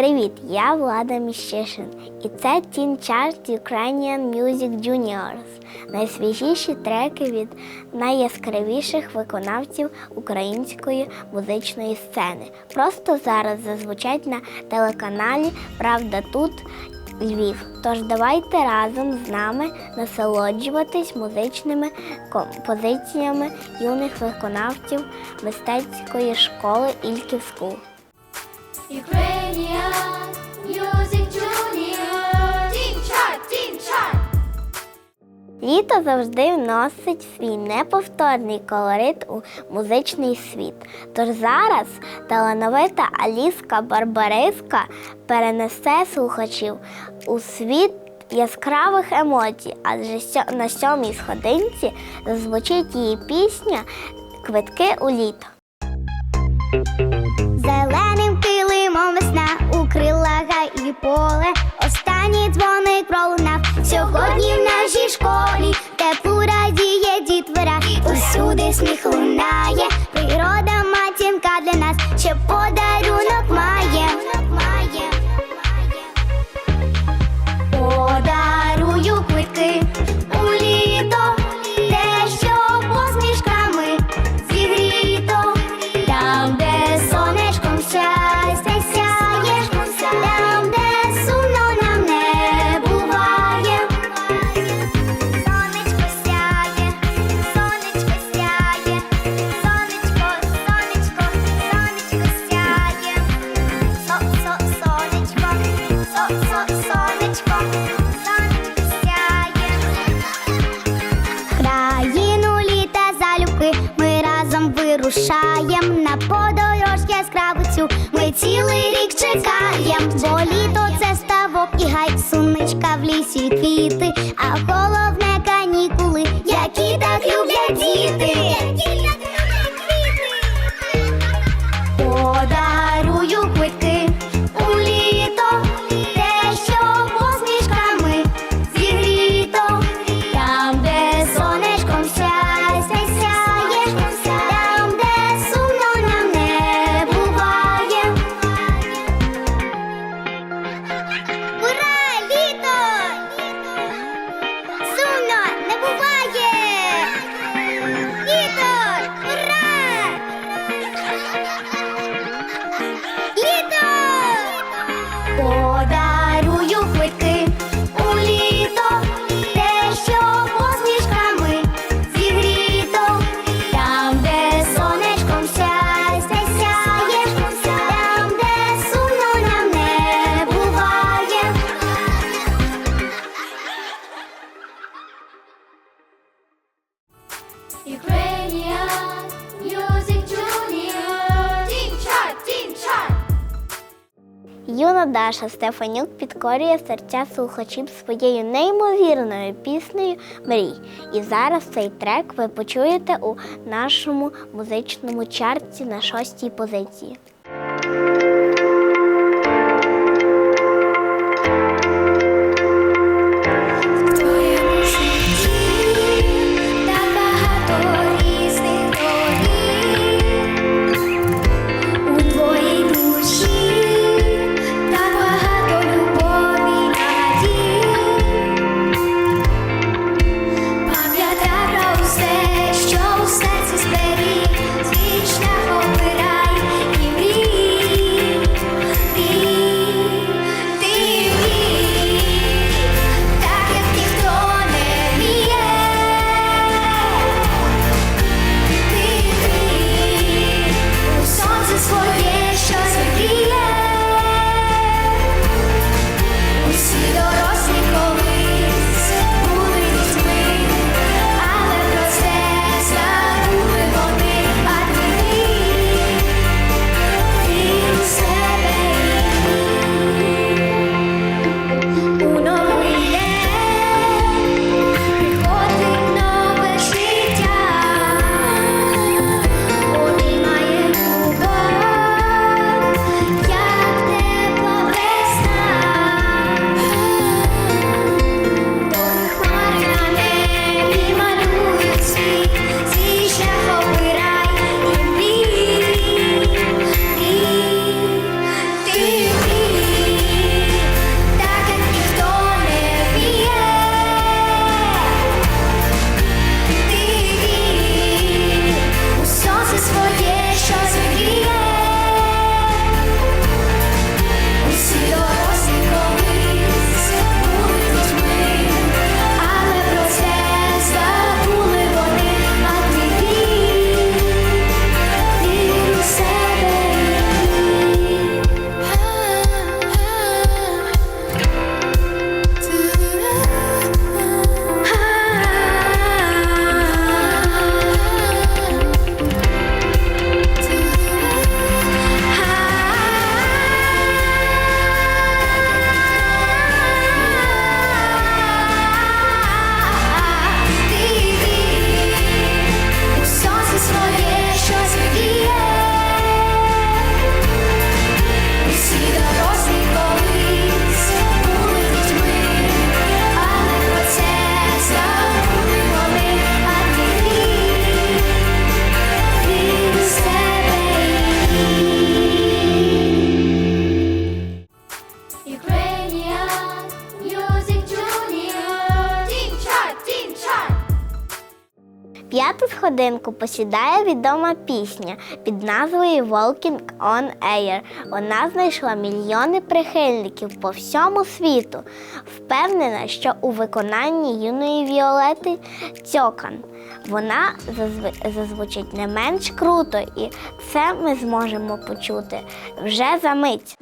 Привіт, я Влада Міщишин, і це Teen Chart Ukrainian Music Juniors. Найсвіжіші треки від найяскравіших виконавців української музичної сцени. Просто зараз зазвучать на телеканалі Правда тут Львів. Тож давайте разом з нами насолоджуватись музичними композиціями юних виконавців мистецької школи Ільків Скул. Ukrainian Music Junior Team Літо завжди вносить свій неповторний колорит у музичний світ. Тож зараз талановита Аліска Барбариска перенесе слухачів у світ яскравих емоцій, адже на сьомій сходинці зазвучить її пісня Квитки у літо. І поле. Останній дзвоник пролунав сьогодні в нашій школі. Теплу радіє дітвора, усюди сміх лунає. Природа вирушаєм на подорож яскравицю. ми цілий рік чекаєм, бо літо це ставок і гай, суничка в лісі квіти, а головне канікули, які так люблять діти. Юна Даша Стефанюк підкорює серця слухачів своєю неймовірною піснею Мрій. І зараз цей трек ви почуєте у нашому музичному чарті на шостій позиції. П'яту сходинку посідає відома пісня під назвою Walking on Air. Вона знайшла мільйони прихильників по всьому світу. Впевнена, що у виконанні юної Віолети Цьокан вона зазв... зазвучить не менш круто, і це ми зможемо почути вже за мить.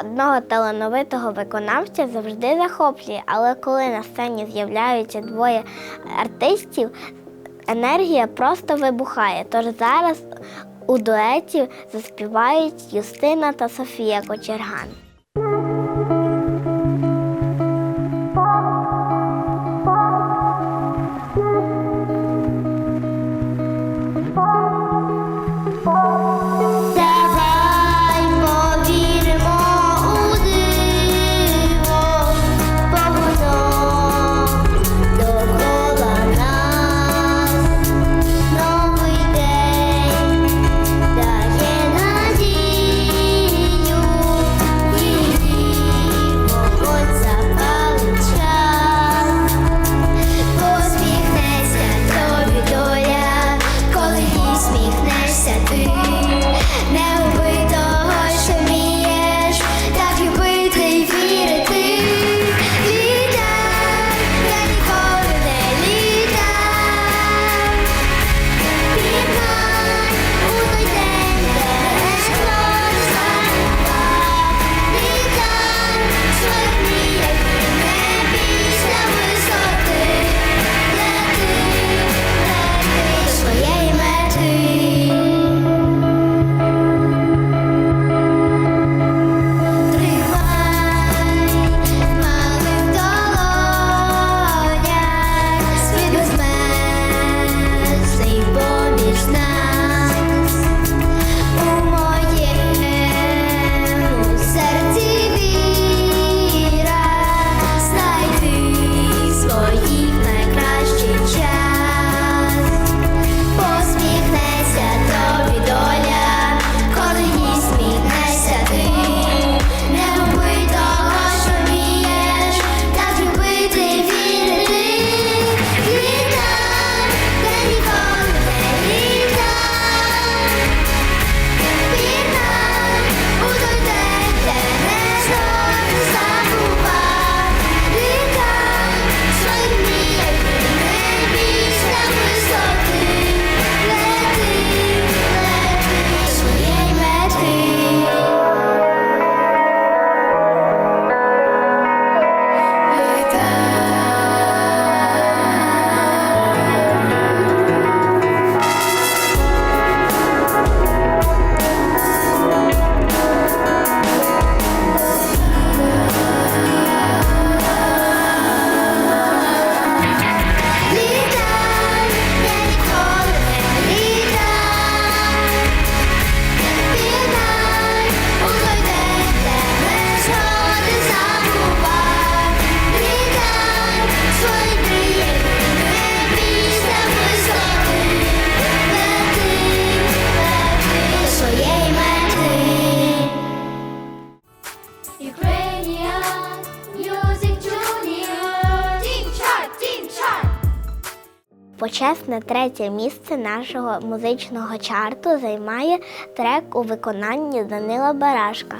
одного талановитого виконавця завжди захоплює, але коли на сцені з'являються двоє артистів, енергія просто вибухає. Тож зараз у дуеті заспівають Юстина та Софія Кочерган. На третє місце нашого музичного чарту займає трек у виконанні Данила Барашка.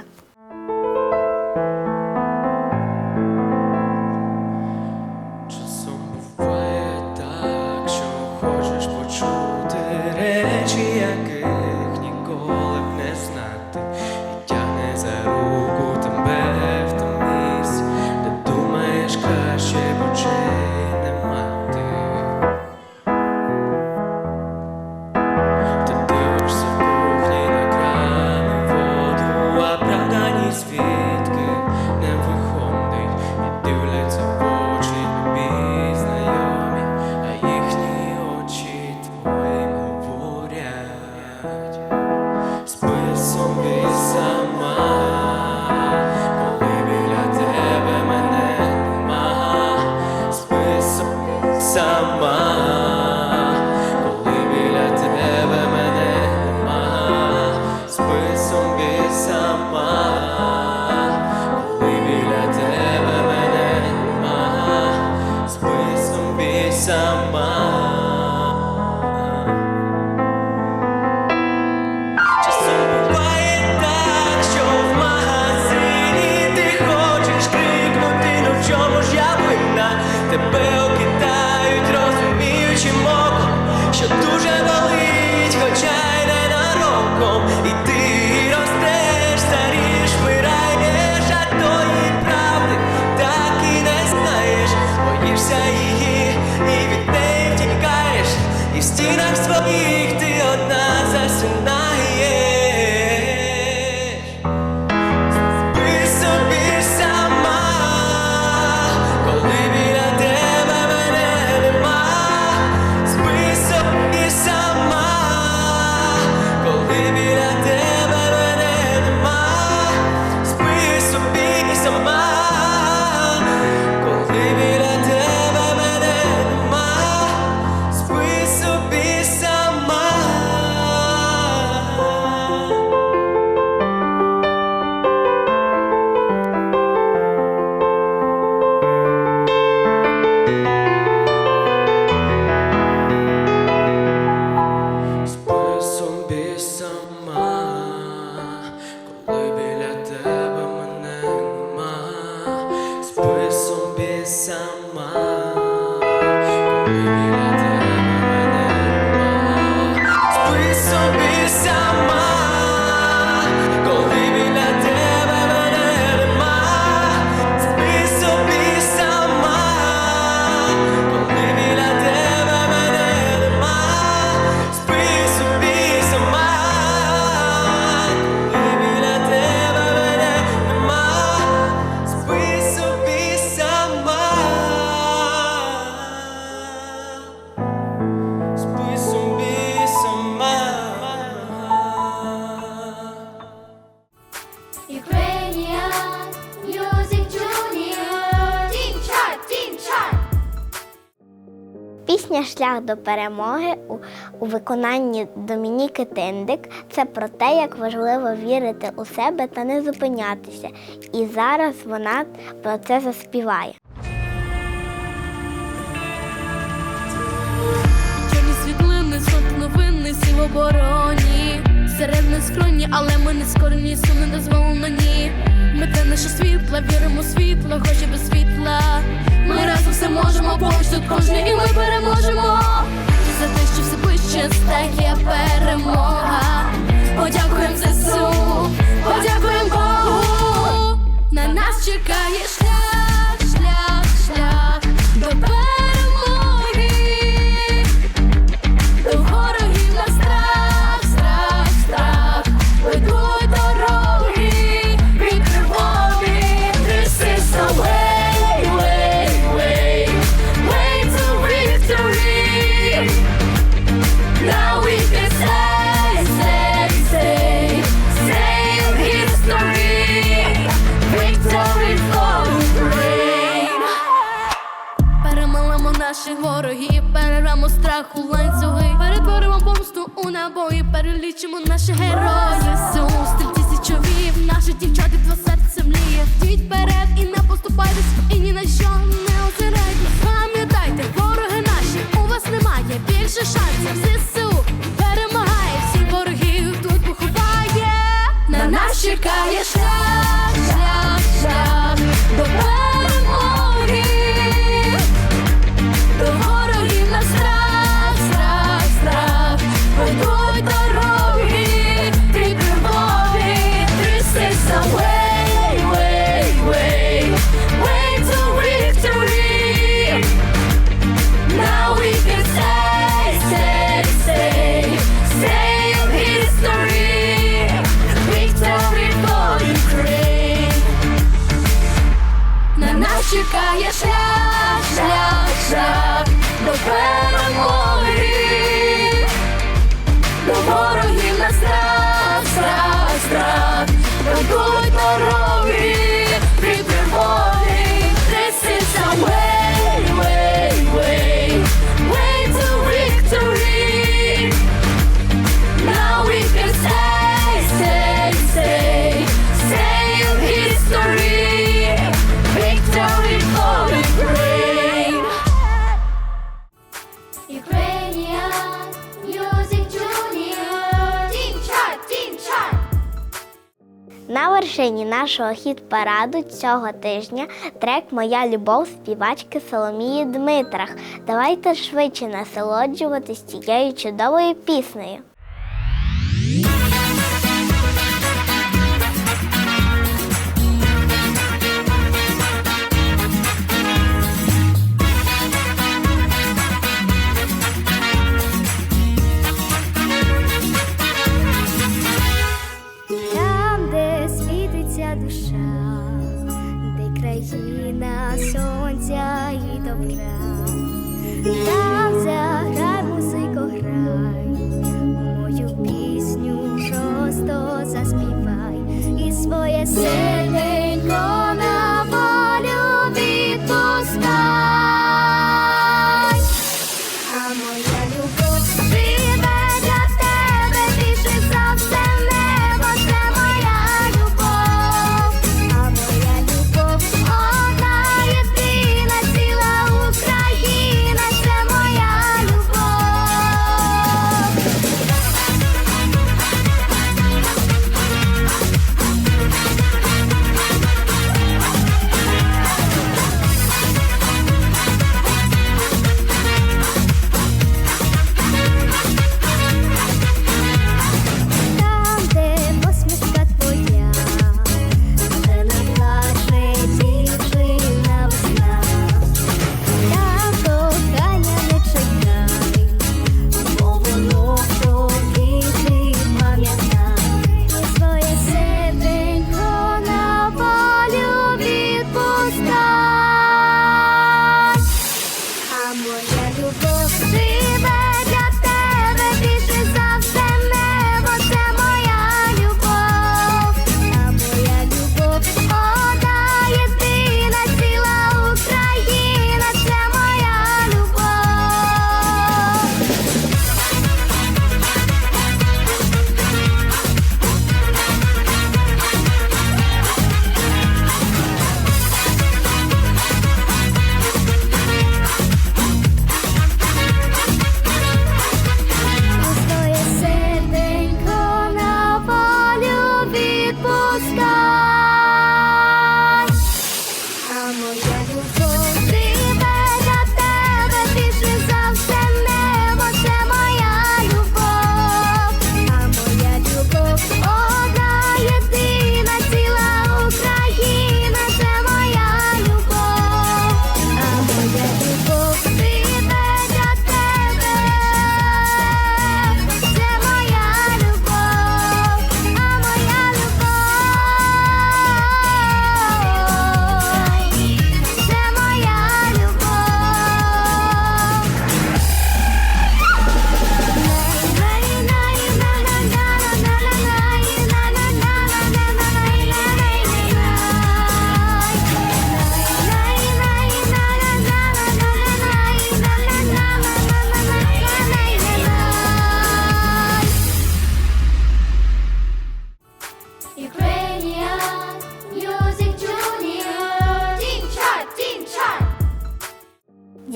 шлях до перемоги у, у виконанні Домініки Тиндик це про те, як важливо вірити у себе та не зупинятися. І зараз вона про це заспіває. Чорні світлини, сон новини, сів обороні. Серед не скроні, але ми не скорені, су не дозволено, ні. Ми те наше світло, віримо світло, хоч і без можемо, поруч тут кожний і ми переможемо. За те, що все ближче стає перемога. Подякуємо ЗСУ, подякуємо Богу. На нас чекаєш. вершині нашого хіт-параду цього тижня трек Моя любов співачки Соломії Дмитрах. Давайте швидше насолоджуватись цією чудовою піснею. та заграй, музико, грай, мою пісню просто заспівай і своє серце.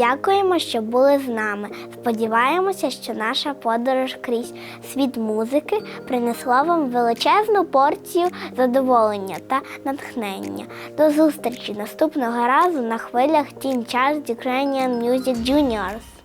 Дякуємо, що були з нами. Сподіваємося, що наша подорож крізь світ музики принесла вам величезну порцію задоволення та натхнення. До зустрічі наступного разу на хвилях Teen Charles Ukrainian Music Juniors.